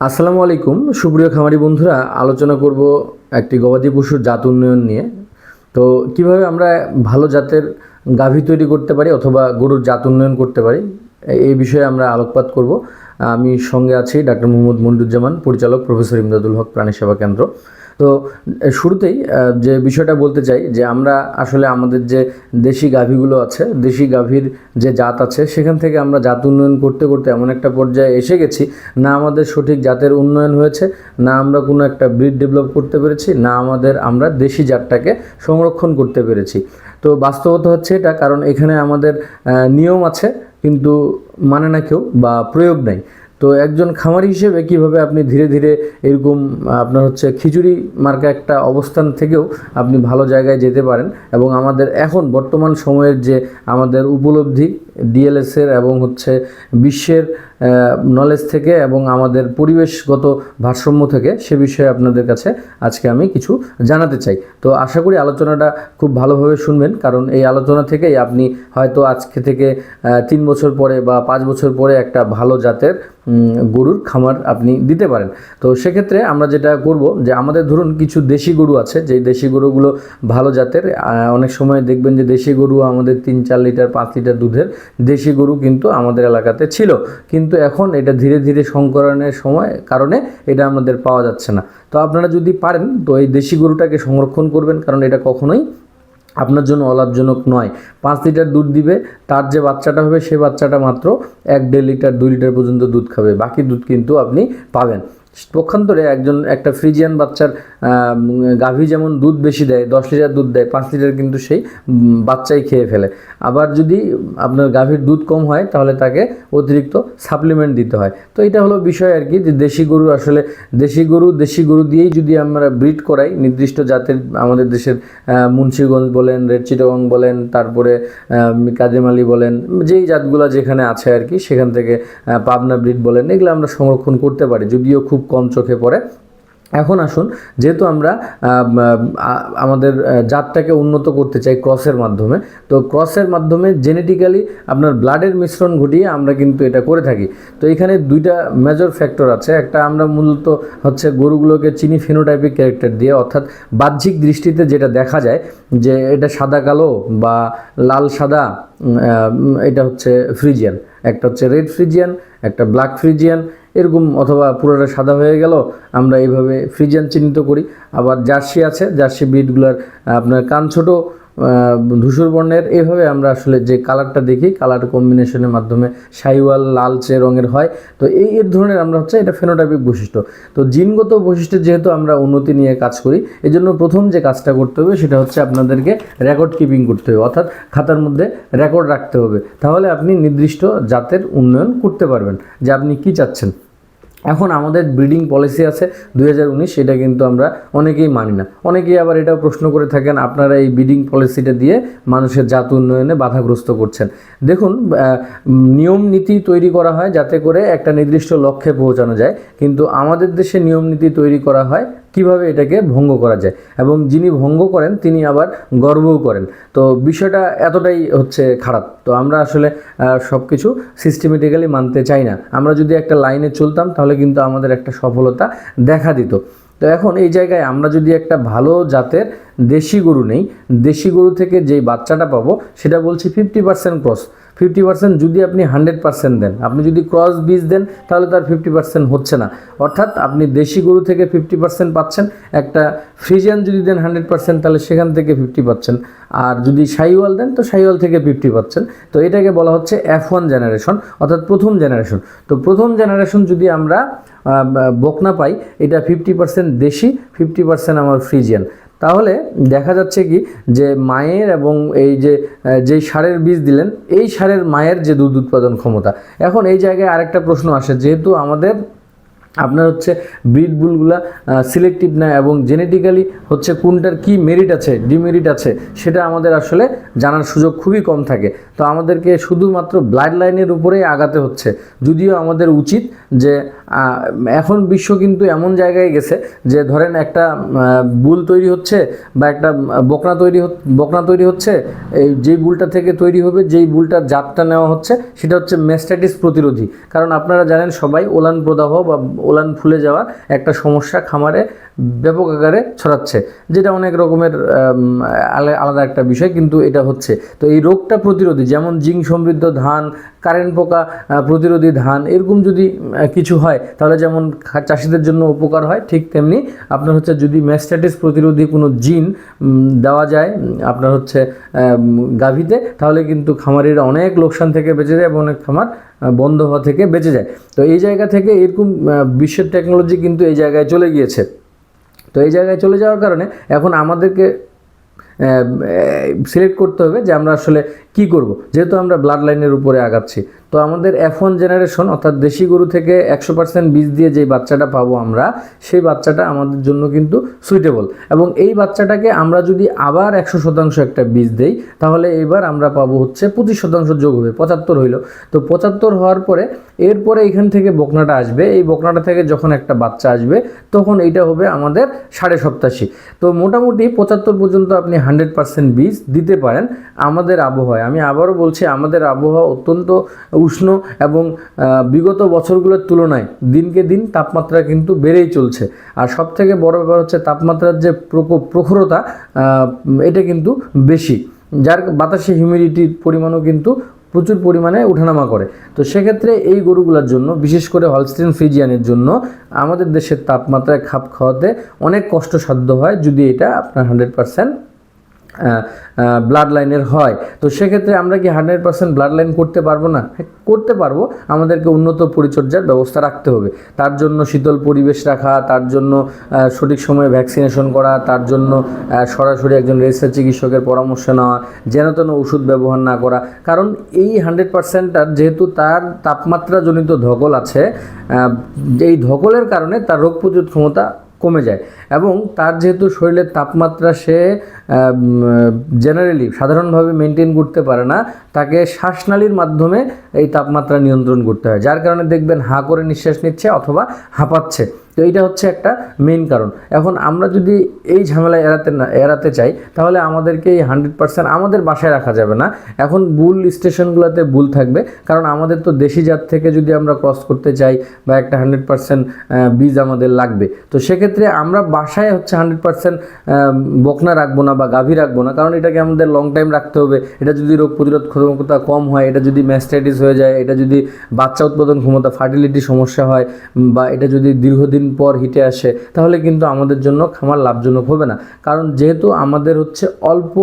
আসসালামু আলাইকুম। সুপ্রিয় খামারি বন্ধুরা, আলোচনা করব একটি গবাদি পশুর জাত উন্নয়ন নিয়ে। তো কীভাবে আমরা ভালো জাতের গাভী তৈরি করতে পারি অথবা গরুর জাত উন্নয়ন করতে পারি এই বিষয়ে আমরা আলোকপাত করব। আমি সঙ্গে আছি ডাক্তার মোহাম্মদ মন্ডুজ্জামান, পরিচালক প্রফেসর ইমদাদুল হক প্রাণী সেবা কেন্দ্র। তো শুরুতেই যে বিষয়টা বলতে চাই, যে আমরা আসলে আমাদের যে দেশি গাভীগুলো আছে, দেশি গাভীর যে জাত আছে, সেখান থেকে আমরা জাত উন্নয়ন করতে করতে এমন একটা পর্যায়ে এসে গেছি। না আমাদের সঠিক জাতের উন্নয়ন হয়েছে, না আমরা কোনো একটা ব্রিড ডেভেলপ করতে পেরেছি, না আমাদের আমরা দেশি জাতটাকে সংরক্ষণ করতে পেরেছি। তো বাস্তবতা হচ্ছে এটা, কারণ এখানে আমাদের নিয়ম আছে, কিন্তু মানে না কেউ বা প্রয়োগ নাই। তো একজন খামারি হিসেবে কীভাবে আপনি ধীরে ধীরে এরকম, আপনার হচ্ছে খিচুড়ি মার্কা একটা অবস্থান থেকেও আপনি ভালো জায়গায় যেতে পারেন? এবং আমাদের এখন বর্তমান সময়ের যে আমাদের উপলব্ধি ডিএলএসের এবং হচ্ছে বিশ্বের নলেজ থেকে এবং আমাদের পরিবেশগত ভারসাম্য থেকে সে বিষয়ে আপনাদের কাছে আজকে আমি কিছু জানাতে চাই। তো আশা করি আলোচনাটা খুব ভালোভাবে শুনবেন, কারণ এই আলোচনা থেকেই আপনি হয়তো আজকে থেকে তিন বছর পরে বা পাঁচ বছর পরে একটা ভালো জাতের গরুর খামার আপনি দিতে পারেন। তো সেক্ষেত্রে আমরা যেটা করব যে আমাদের ধরুন কিছু দেশি গরু আছে, যেই দেশি গরুগুলো ভালো জাতের অনেক সময় দেখবেন যে দেশি গরু আমাদের তিন চার লিটার, পাঁচ লিটার দুধের দেশি গরু কিন্তু আমাদের এলাকাতে ছিল। কিন্তু এখন এটা ধীরে ধীরে সংকরণের সময়, কারণে এটা আমাদের পাওয়া যাচ্ছে না। তো আপনারা যদি পারেন, তো এই দেশি গরুটাকে সংরক্ষণ করবেন, কারণ এটা কখনোই আপনার জন্য অলাভজনক নয়। পাঁচ লিটার দুধ দিবে, তার যে বাচ্চাটা হবে, সে বাচ্চাটা মাত্র এক দেড় লিটার, দুই লিটার পর্যন্ত দুধ খাবে। বাকি দুধ কিন্তু আপনি পাবেন। পক্ষান্তরে একজন, একটা ফ্রিজিয়ান বাচ্চার গাভী যেমন দুধ বেশি দেয়, দশ লিটার দুধ দেয়, পাঁচ লিটার কিন্তু সেই বাচ্চাই খেয়ে ফেলে। আবার যদি আপনার গাভীর দুধ কম হয়, তাহলে তাকে অতিরিক্ত সাপ্লিমেন্ট দিতে হয়। তো এটা হলো বিষয় আর কি, যে দেশি গরু আসলে, দেশি গরু দেশি গরু দিয়েই যদি আমরা ব্রিড করাই, নির্দিষ্ট জাতের আমাদের দেশের মুন্সিগঞ্জ বলেন, রেড চিটাগং বলেন, তারপরে কাজেমালি বলেন, যেই জাতগুলো যেখানে আছে আর কি, সেখান থেকে পাবনা ব্রিড বলেন, এগুলো আমরা সংরক্ষণ করতে পারি। যদিও খুব কম চোখে পড়ে। এখন আসুন, যেহেতু আমরা আমাদের জাতটাকে উন্নত করতে চাই ক্রসের মাধ্যমে, তো ক্রসের মাধ্যমে জেনেটিক্যালি আপনার ব্লাডের মিশ্রণ ঘটিয়ে আমরা কিন্তু এটা করে থাকি। তো এখানে দুইটা মেজর ফ্যাক্টর আছে। একটা আমরা মূলত হচ্ছে গরুগুলোকে চিনি ফিনোটাইপিক ক্যারেক্টার দিয়ে, অর্থাৎ বাহ্যিক দৃষ্টিতে যেটা দেখা যায় যে এটা সাদা কালো বা লাল সাদা এটা হচ্ছে ফ্রিজিয়ান। একটা হচ্ছে রেড ফ্রিজিয়ান, একটা ব্ল্যাক ফ্রিজিয়ান এরকম অথবা পুরোটা সাদা হয়ে গেল, আমরা এইভাবে ফ্রিজিয়ান চিহ্নিত করি। আবার জার্সি আছে, জার্সি ব্রিডগুলোর আপনার কান ছোটো ধূসর বর্ণের এভাবে আমরা আসলে যে কালারটা দেখি, কালার কম্বিনেশনের মাধ্যমে সাইওয়াল লালচে রঙের হয়। তো এই, এর ধরনের আমরা হচ্ছে এটা ফেনোটাইপিক বৈশিষ্ট্য। তো জিনগত বৈশিষ্ট্যের যেহেতু আমরা উন্নতি নিয়ে কাজ করি এই জন্য প্রথম যে কাজটা করতে হবে সেটা হচ্ছে আপনাদেরকে রেকর্ড কিপিং করতে হবে, অর্থাৎ খাতার মধ্যে রেকর্ড রাখতে হবে। তাহলে আপনি নির্দিষ্ট জাতের উন্নয়ন করতে পারবেন, যে আপনি কি চাচ্ছেন। এখন আমাদের ব্রিডিং পলিসি আছে দুই হাজার উনিশ, সেটা কিন্তু আমরা অনেকেই মানি না। অনেকেই আবার এটাও প্রশ্ন করে থাকেন, আপনারা এই ব্রিডিং পলিসিটা দিয়ে মানুষের জাত উন্নয়নে বাধাগ্রস্ত করছেন। দেখুন নিয়ম নীতি তৈরি করা হয় যাতে করে একটা নির্দিষ্ট লক্ষ্যে পৌঁছানো যায়, কিন্তু আমাদের দেশে নিয়ম নীতি তৈরি করা হয় কীভাবে এটাকে ভঙ্গ করা যায়? এবং যিনি ভঙ্গ করেন, তিনি আবার গর্বও করেন। তো বিষয়টা এতটাই হচ্ছে খারাপ। তো আমরা আসলে সব কিছু সিস্টেমেটিক্যালি মানতে চাই না। আমরা যদি একটা লাইনে চলতাম, তাহলে কিন্তু আমাদের একটা সফলতা দেখা দিত। তো এখন এই জায়গায় আমরা যদি একটা ভালো জাতের দেশি গরু নেই, দেশি গরু থেকে যেই বাচ্চাটা পাবো, সেটা বলছি fifty percent cross fifty percent যদি আপনি হান্ড্রেড পার্সেন্ট দেন। আপনি যদি ক্রস বীজ দেন, তাহলে তার ফিফটি পার্সেন্ট হচ্ছে না। অর্থাৎ আপনি দেশি গরু থেকে ফিফটি পার্সেন্ট পাচ্ছেন, একটা ফ্রিজিয়ান যদি দেন হান্ড্রেড পার্সেন্ট, তাহলে সেখান থেকে ফিফটি পাচ্ছেন। আর যদি সাইওয়াল দেন, তো সাইওয়াল থেকে ফিফটি পাচ্ছেন। তো এটাকে বলা হচ্ছে এফ ওয়ান জেনারেশন, অর্থাৎ প্রথম জেনারেশন। তো প্রথম জেনারেশন যদি আমরা বকনা পাই, এটা ফিফটি পার্সেন্ট দেশি, ফিফটি পার্সেন্ট আমার ফ্রিজিয়ান। তাহলে দেখা যাচ্ছে কি যে মায়ের এবং এই যে যেই সারের বীজ দিলেন, এই সারের মায়ের যে দুধ উৎপাদন ক্ষমতা। এখন এই জায়গায় আরেকটা প্রশ্ন আসে, যেহেতু আমাদের, আপনার হচ্ছে ব্রিড বুলগুলা সিলেক্টিভ না এবং জেনেটিক্যালি হচ্ছে কোনটার কি মেরিট আছে ডিমেরিট আছে, সেটা আমাদের আসলে জানার সুযোগ খুবই কম থাকে। তো আমাদেরকে শুধুমাত্র ব্লাড লাইনের উপরেই আগাতে হচ্ছে। যদিও আমাদের উচিত যে এখন বিশ্ব কিন্তু এমন জায়গায় গেছে যে ধরেন একটা বুল তৈরি হচ্ছে বা একটা বকনা তৈরি বকনা তৈরি হচ্ছে, এই যেই বুলটা থেকে তৈরি হবে, যেই বুলটার জাতটা নেওয়া হচ্ছে, সেটা হচ্ছে মেস্টাইটিস প্রতিরোধী। কারণ আপনারা জানেন সবাই ওলান প্রদাহ বা ওলান ফুলে যাওয়া একটা সমস্যা খামারে ব্যাপক আকারে ছড়াচ্ছে, যেটা অনেক রকমের আলা- আলাদা একটা বিষয়, কিন্তু এটা হচ্ছে। তো এই রোগটা প্রতিরোধী, যেমন জিঙ্ক সমৃদ্ধ ধান, কারেন্ট পোকা প্রতিরোধী ধান, এরকম যদি কিছু হয় তাহলে যেমন চাষিদের জন্য উপকার হয়, ঠিক তেমনি আপনার হচ্ছে যদি ম্যাস্টাইটিস প্রতিরোধী কোনো জিন দেওয়া যায়, আপনার হচ্ছে গাভীতে, তাহলে কিন্তু খামারিরা অনেক লোকসান থেকে বেঁচে যায় এবং অনেক খামার বন্ধ হওয়া থেকে বেঁচে যায়। তো এই জায়গা থেকে এরকম বিশ্বের টেকনোলজি কিন্তু এই জায়গায় চলে গিয়েছে। তো এই জায়গায় চলে যাওয়ার কারণে এখন আমাদেরকে সিলেক্ট করতে হবে যে আমরা আসলে কি করব। যেহেতু আমরা ব্লাড লাইনের উপরে আগাচ্ছি তো আমাদের এফ ওয়ান জেনারেশন অর্থাৎ দেশি গরু থেকে একশো পার্সেন্ট বীজ দিয়ে যেই বাচ্চাটা পাবো আমরা, সেই বাচ্চাটা আমাদের জন্য কিন্তু সুইটেবল এবং এই বাচ্চাটাকে আমরা যদি আবার একশো শতাংশ একটা বীজ দেই, তাহলে এবার আমরা পাবো হচ্ছে পঁচিশ শতাংশ যোগ হবে, পঁচাত্তর হইল। তো পঁচাত্তর হওয়ার পরে, এরপরে এখান থেকে বকনাটা আসবে। এই বকনাটা থেকে যখন একটা বাচ্চা আসবে, তখন এইটা হবে আমাদের সাড়ে সপ্তাশি। তো মোটামুটি পঁচাত্তর পর্যন্ত আপনি হান্ড্রেড পার্সেন্ট বীজ দিতে পারেন আমাদের আবহাওয়ায়। আমি আবারও বলছি, আমাদের আবহাওয়া অত্যন্ত উষ্ণ এবং বিগত বছরগুলোর তুলনায় দিনকে দিন তাপমাত্রা কিন্তু বেড়েই চলছে। আর সব থেকে বড় ব্যাপার হচ্ছে তাপমাত্রার যে প্রকোপ, প্রখরতা এটা কিন্তু বেশি। যার বাতাসে হিউমিডিটির পরিমাণও কিন্তু প্রচুর পরিমাণে ওঠানামা করে। তো সেক্ষেত্রে এই গরুগুলোর জন্য, বিশেষ করে হলস্টিন ফ্রিজিয়ানের জন্য, আমাদের দেশের তাপমাত্রায় খাপ খাওয়াতে অনেক কষ্টসাধ্য হয় যদি এটা আপনার হান্ড্রেড পার্সেন্ট ব্লাড লাইনের হয়। তো সেক্ষেত্রে আমরা কি হান্ড্রেড পার্সেন্ট ব্লাড লাইন করতে পারব না? হ্যাঁ, করতে পারব। আমাদেরকে উন্নত পরিচর্যার ব্যবস্থা রাখতে হবে। তার জন্য শীতল পরিবেশ রাখা তার জন্য সঠিক সময়ে ভ্যাকসিনেশন করা তার জন্য সরাসরি একজন রেজিস্টার চিকিৎসকের পরামর্শ নেওয়া যেন তেন ওষুধ ব্যবহার না করা। কারণ এই হান্ড্রেড পার্সেন্টটার যেহেতু তার তাপমাত্রাজনিত ধকল আছে এই ধকলের কারণে তার রোগ প্রতিরোধ ক্ষমতা কমে যায়। এবং তার যেহেতু শরীরের তাপমাত্রা সে জেনারেলি সাধারণভাবে মেনটেন করতে পারে না, তাকে শ্বাসনালীর মাধ্যমে এই তাপমাত্রা নিয়ন্ত্রণ করতে হয়, যার কারণে দেখবেন হাঁ করে নিঃশ্বাস নিচ্ছে অথবা হাঁপাচ্ছে। তো এইটা হচ্ছে একটা মেইন কারণ। এখন আমরা যদি এই ঝামেলা এড়াতে না, এড়াতে চাই, তাহলে আমাদেরকে এই হান্ড্রেড পার্সেন্ট আমাদের বাসায় রাখা যাবে না। এখন বুল স্টেশনগুলোতে বুল থাকবে, কারণ আমাদের তো দেশি জাত থেকে যদি আমরা ক্রস করতে চাই বা একটা হান্ড্রেড পার্সেন্ট বীজ আমাদের লাগবে। তো সেক্ষেত্রে আমরা বাসায় হচ্ছে হান্ড্রেড পার্সেন্ট বকনা রাখব না বা গাভী রাখব না। কারণ এটাকে আমাদের লং টাইম রাখতে হবে। এটা যদি রোগ প্রতিরোধ ক্ষমতা কম হয়, এটা যদি ম্যাস্টাইটিস হয়ে যায়, এটা যদি বাচ্চা উৎপাদন ক্ষমতা ফার্টিলিটি সমস্যা হয় বা এটা যদি দীর্ঘদিন পর হিটে আসে, তাহলে কিন্তু আমাদের জন্য খামার লাভজনক হবে না। কারণ যেহেতু আমাদের হচ্ছে অল্প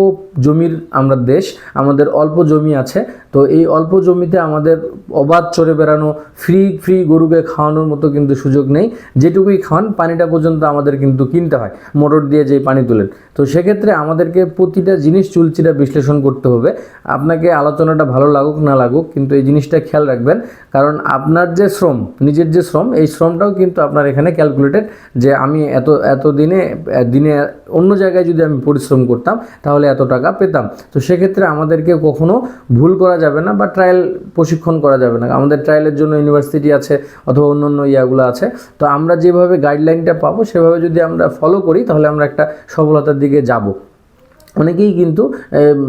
জমির আমরা দেশ, আমাদের অল্প জমি আছে, তো এই অল্প জমিতে আমাদের অবাধ চড়ে বেড়ানো ফ্রি ফ্রি গরুকে খাওয়ানোর মতো কিন্তু সুযোগ নেই। যেটুকুই খাওয়ান, পানিটা পর্যন্ত আমাদের কিন্তু কিনতে হয়, মোটর দিয়ে যেই পানি তুলেন। তো সেক্ষেত্রে আমাদেরকে প্রতিটা জিনিস চুলচিটা বিশ্লেষণ করতে হবে। আপনাকে আলোচনাটা ভালো লাগুক, না লাগুক, কিন্তু এই জিনিসটা খেয়াল রাখবেন। কারণ আপনার যে শ্রম, নিজের যে শ্রম, এই শ্রমটাও কিন্তু আপনার এখানে ক্যালকুলেটেড যে আমি এত এত দিনে দিনে অন্য জায়গায় যদি আমি পরিশ্রম করতাম, তাহলে এত টাকা পেতাম। তো সেক্ষেত্রে আমাদেরকে কখনো ভুল করা যাবে না বা ট্রায়াল প্রশিক্ষণ করা যাবে না। আমাদের ট্রায়ালের জন্য ইউনিভার্সিটি আছে অথবা অন্য অন্য ইয়াগুলো আছে। তো আমরা যেভাবে গাইডলাইনটা পাবো, সেভাবে যদি আমরা ফলো করি, তাহলে আমরা একটা সফলতার দিকে যাব। অনেকেই কিন্তু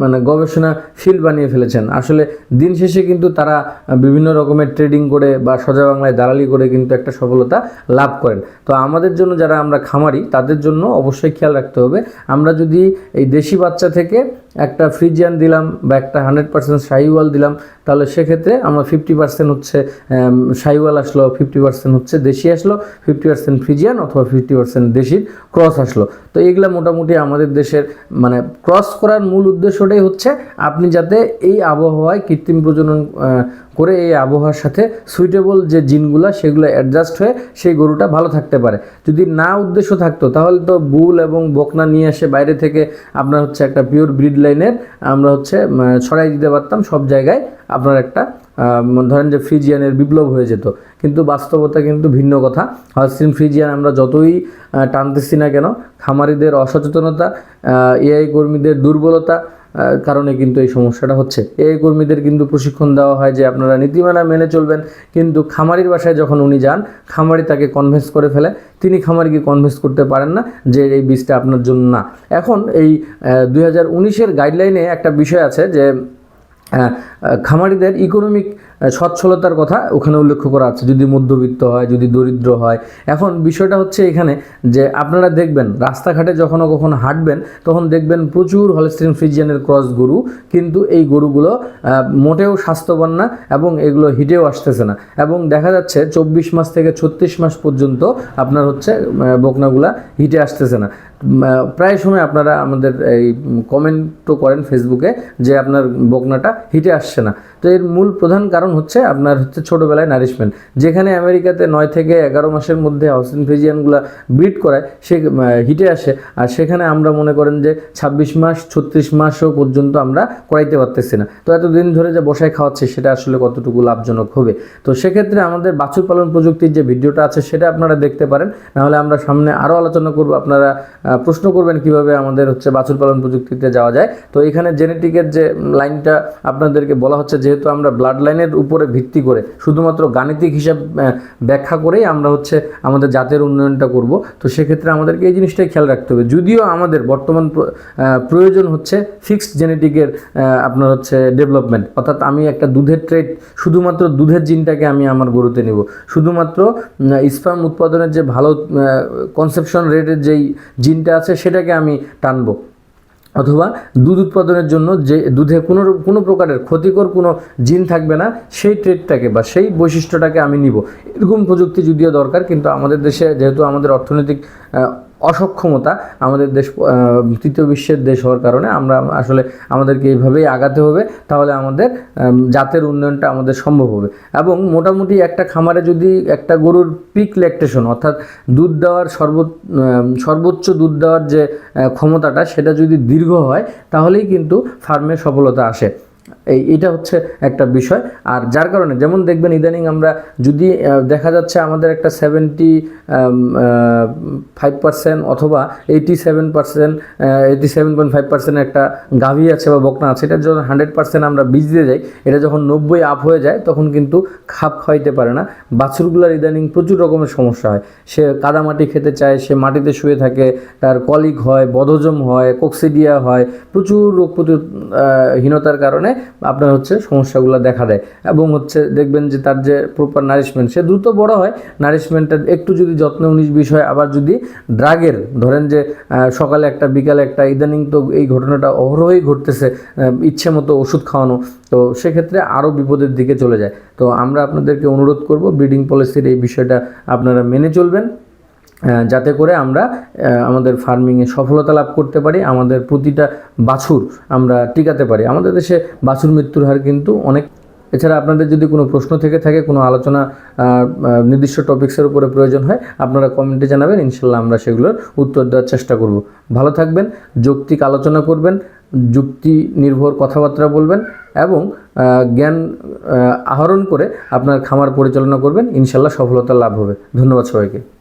মানে গবেষণা ফিল্ড বানিয়ে ফেলেছেন। আসলে দিন শেষে কিন্তু তারা বিভিন্ন রকমের ট্রেডিং করে বা সোজা বাংলায় দালালি করে কিন্তু একটা সফলতা লাভ করেন। তো আমাদের জন্য যারা আমরা খামারি, তাদের জন্য অবশ্যই খেয়াল রাখতে হবে। আমরা যদি এই দেশি বাচ্চা থেকে একটা ফ্রিজিয়ান দিলাম বা একটা হান্ড্রেড পার্সেন্ট শাহিওয়াল দিলাম, তাহলে সেক্ষেত্রে আমরা ফিফটি পার্সেন্ট হচ্ছে শাহিওয়াল আসলো, ফিফটি পার্সেন্ট হচ্ছে দেশি আসলো, ফিফটি পার্সেন্ট ফ্রিজিয়ান অথবা ফিফটি পার্সেন্ট দেশির ক্রস আসলো। তো এইগুলা মোটামুটি আমাদের দেশের মানে ক্রস করার মূল উদ্দেশ্যটাই হচ্ছে আপনি যাতে এই আবহাওয়ায় কৃত্রিম প্রজনন করে এই আবহাওয়ার সাথে সুইটেবল যে জিনগুলা সেগুলো অ্যাডজাস্ট হয়ে সেই গরুটা ভালো থাকতে পারে। যদি না উদ্দেশ্য থাকতো, তাহলে তো বুল এবং বকনা নিয়ে আসে বাইরে থেকে আপনার হচ্ছে একটা পিওর ব্রিড লাইনের আমরা হচ্ছে ছড়াই দিতে পারতাম সব জায়গায় আপনার একটা ধরেন যে ফ্রিজিয়ানের বিপ্লব হয়ে যেত। কিন্তু বাস্তবতা কিন্তু ভিন্ন কথা। হলস্টিন ফ্রিজিয়ান আমরা যতই টানতেছি না কেন, খামারিদের অসচেতনতা এআই কর্মীদের দুর্বলতা কারণে কিন্তু এই সমস্যাটা হচ্ছে। এই কর্মীদের কিন্তু প্রশিক্ষণ দেওয়া হয় যে আপনারা নীতিমালা মেনে চলবেন, কিন্তু খামারির বাসায় যখন উনি যান, খামারি তাকে কনভিন্স করে ফেলে। তিনি খামারিকে কনভিন্স করতে পারেন না যে এই বীজটা আপনার জন্য না। এখন এই দুই হাজার গাইডলাইনে একটা বিষয় আছে যে খামারিদের ইকোনমিক সচ্ছলতার কথা ওখানে উল্লেখ করা আছে, যদি মধ্যবিত্ত হয়, যদি দরিদ্র হয়। এখন বিষয়টা হচ্ছে এখানে যে আপনারা দেখবেন, রাস্তাঘাটে যখনও কখনো হাঁটবেন, তখন দেখবেন প্রচুর হলস্টিন ফ্রিজিয়ানের ক্রস গরু, কিন্তু এই গরুগুলো মোটেও স্বাস্থ্যবান না এবং এগুলো হিটেও আসতেছে না। এবং দেখা যাচ্ছে চব্বিশ মাস থেকে ছত্রিশ মাস পর্যন্ত আপনার হচ্ছে বকনাগুলা হিটে আসতেছে না। প্রায় সময় আপনারা আমাদের এই কমেন্টও করেন ফেসবুকে যে আপনার বকনাটা হিটে আসছে না। তো এর মূল প্রধান কারণ হচ্ছে আপনার হচ্ছে ছোটোবেলায় নারিশমেন্ট যেখানে আমেরিকাতে নয় থেকে এগারো মাসের মধ্যে হাউসিন ফ্রিজিয়ানগুলো ব্রিড করায়, সে হিটে আসে। আর সেখানে আমরা মনে করেন যে ছাব্বিশ মাস, ছত্রিশ মাসও পর্যন্ত আমরা করাইতে পারতেছি না। তো এতদিন ধরে যে বসায় খাওয়াচ্ছে, সেটা আসলে কতটুকু লাভজনক হবে? তো সেক্ষেত্রে আমাদের বাছুর পালন প্রযুক্তির যে ভিডিওটা আছে, সেটা আপনারা দেখতে পারেন। নাহলে আমরা সামনে আরও আলোচনা করব। আপনারা প্রশ্ন করবেন কীভাবে আমাদের হচ্ছে বাছুর পালন প্রযুক্তিতে যাওয়া যায়। তো এখানে জেনেটিকের যে লাইনটা আপনাদেরকে বলা হচ্ছে, যেহেতু আমরা ব্লাড লাইনের উপরে ভিত্তি করে শুধুমাত্র গাণিতিক হিসাব ব্যাখ্যা করেই আমরা হচ্ছে আমাদের জাতের উন্নয়নটা করব, তো সেক্ষেত্রে আমাদেরকে এই জিনিসটাই খেয়াল রাখতে হবে। যদিও আমাদের বর্তমান প্রয়োজন হচ্ছে ফিক্সড জেনেটিকের আপনার হচ্ছে ডেভেলপমেন্ট অর্থাৎ আমি একটা দুধের ট্রেড শুধুমাত্র দুধের জিনটাকে আমি আমার গরুতে নেব। শুধুমাত্র স্পাম উৎপাদনের যে ভালো কনসেপশন রেটের যেই জিনটা আছে, সেটাকে আমি টানবো। অথবা দুধ উৎপাদনের জন্য যে দুধে কোনো কোনো প্রকারের ক্ষতিকর কোনো জিন থাকবে না, সেই ট্রেডটাকে বা সেই বৈশিষ্ট্যটাকে আমি নিব। এরকম প্রযুক্তি যদিও দরকার, কিন্তু আমাদের দেশে যেহেতু আমাদের অর্থনৈতিক অসক্ষমতা আমাদের দেশ তৃতীয় বিশ্বের দেশ হওয়ার কারণে আমরা আসলে আমাদেরকে এইভাবেই আগাতে হবে, তাহলে আমাদের জাতের উন্নয়নটা আমাদের সম্ভব হবে। এবং মোটামুটি একটা খামারে যদি একটা গরুর পিক ল্যাকটেশন অর্থাৎ দুধ দেওয়ার সর্ব সর্বোচ্চ দুধ দেওয়ার যে ক্ষমতাটা, সেটা যদি দীর্ঘ হয়, তাহলেই কিন্তু ফার্মে সফলতা আসে। এই, এটা হচ্ছে একটা বিষয়। আর যার কারণে, যেমন দেখবেন ইদানিং আমরা যদি দেখা যাচ্ছে আমাদের একটা সেভেন্টি ফাইভ পার্সেন্ট অথবা eighty seven percent eighty seven point five percent একটা গাভী আছে বা বকনা আছে, এটা যখন হান্ড্রেড পার্সেন্ট আমরা বীজ দিয়ে যাই, এটা যখন নব্বই আপ হয়ে যায়, তখন কিন্তু খাপ খাওয়াইতে পারে না। বাছুরগুলোর ইদানিং প্রচুর রকমের সমস্যা হয়। সে কাদামাটি খেতে চায়, সে মাটিতে শুয়ে থাকে, তার কলিক হয়, বদহজম হয় কোক্সিডিয়া হয়, প্রচুর রোগ প্রতিরোধহীনতার কারণে আপনার হচ্ছে সমস্যাগুলো দেখা দেয়। এবং হচ্ছে দেখবেন যে তার যে প্রপার নারিশমেন্ট সে দ্রুত বড় হয়। নারিশমেন্টটা একটু যদি যত্ন উনিশ বিষয় আবার যদি ড্রাগের ধরেন যে সকালে একটা, বিকালে একটা, ইদানিং তো এই ঘটনাটা অহরহই ঘটতেছে ইচ্ছে মতো ওষুধ খাওয়ানো। তো সেক্ষেত্রে আরও বিপদের দিকে চলে যায়। তো আমরা আপনাদেরকে অনুরোধ করব, ব্রিডিং পলিসির এই বিষয়টা আপনারা মেনে চলবেন। যাতে করে আমরা আমাদের ফার্মিংয়ে সফলতা লাভ করতে পারি, আমাদের প্রতিটা বাছুর আমরা টিকাতে পারি। আমাদের দেশে বাছুর মৃত্যুর হার কিন্তু অনেক। এছাড়া আপনাদের যদি কোনো প্রশ্ন থেকে থাকে, কোনো আলোচনা নির্দিষ্ট টপিক্সের উপরে প্রয়োজন হয়, আপনারা কমেন্টে জানাবেন, ইনশাল্লাহ আমরা সেগুলোর উত্তর দেওয়ার চেষ্টা করব। ভালো থাকবেন, যৌক্তিক আলোচনা করবেন যুক্তি নির্ভর কথাবার্তা বলবেন এবং জ্ঞান আহরণ করে আপনার খামার পরিচালনা করবেন। ইনশাল্লাহ সফলতা লাভ হবে। ধন্যবাদ সবাইকে।